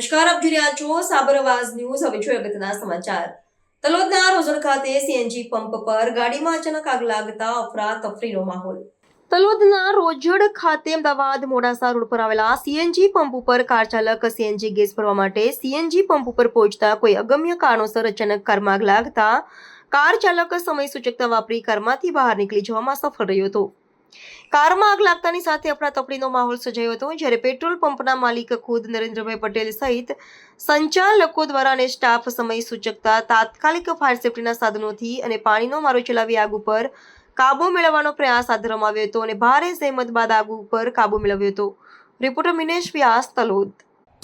નમસ્કાર, આપ જોઈ રહ્યા છો સાબર અવાજ ન્યૂઝ. હવે જોઈએ અગત્યના સમાચાર. તલોદના રોજણ ખાતે સીએનજી પંપ પર ગાડીમાં અચાનક આગ લાગતા અફરાતફરીનો માહોલ. તલોદના રોજડ ખાતે અમદાવાદ મોડાસા રોડ પર આવેલા સીએનજી પંપ ઉપર કાર ચાલક સીએનજી ગેસ ભરવા માટે સીએનજી પંપ ઉપર પહોંચતા કોઈ અગમ્ય કારણોસર અચાનક કારમાં આગ લાગતા કાર ચાલક સમય સૂચકતા વાપરી કારમાંથી બહાર નીકળી જવામાં સફળ રહ્યો હતો. કારમાં આગ લાગતાની સાથે અફરાતફરીનો માહોલ સર્જાયો હતો, જ્યારે પેટ્રોલ પંપના માલિક ખુદ નરેન્દ્રભાઈ પટેલ સહિત સંચાલકો દ્વારા અને સ્ટાફ સમય સૂચકતા તાત્કાલિક ફાયર સેફટીના સાધનોથી અને પાણીનો મારો ચલાવી આગ ઉપર કાબુ મેળવવાનો પ્રયાસ હાથ ધરવામાં આવ્યો હતો અને ભારે સહેમત બાદ આગ ઉપર કાબુ મેળવ્યો હતો. રિપોર્ટર મિનેશ વ્યાસ તલોદ.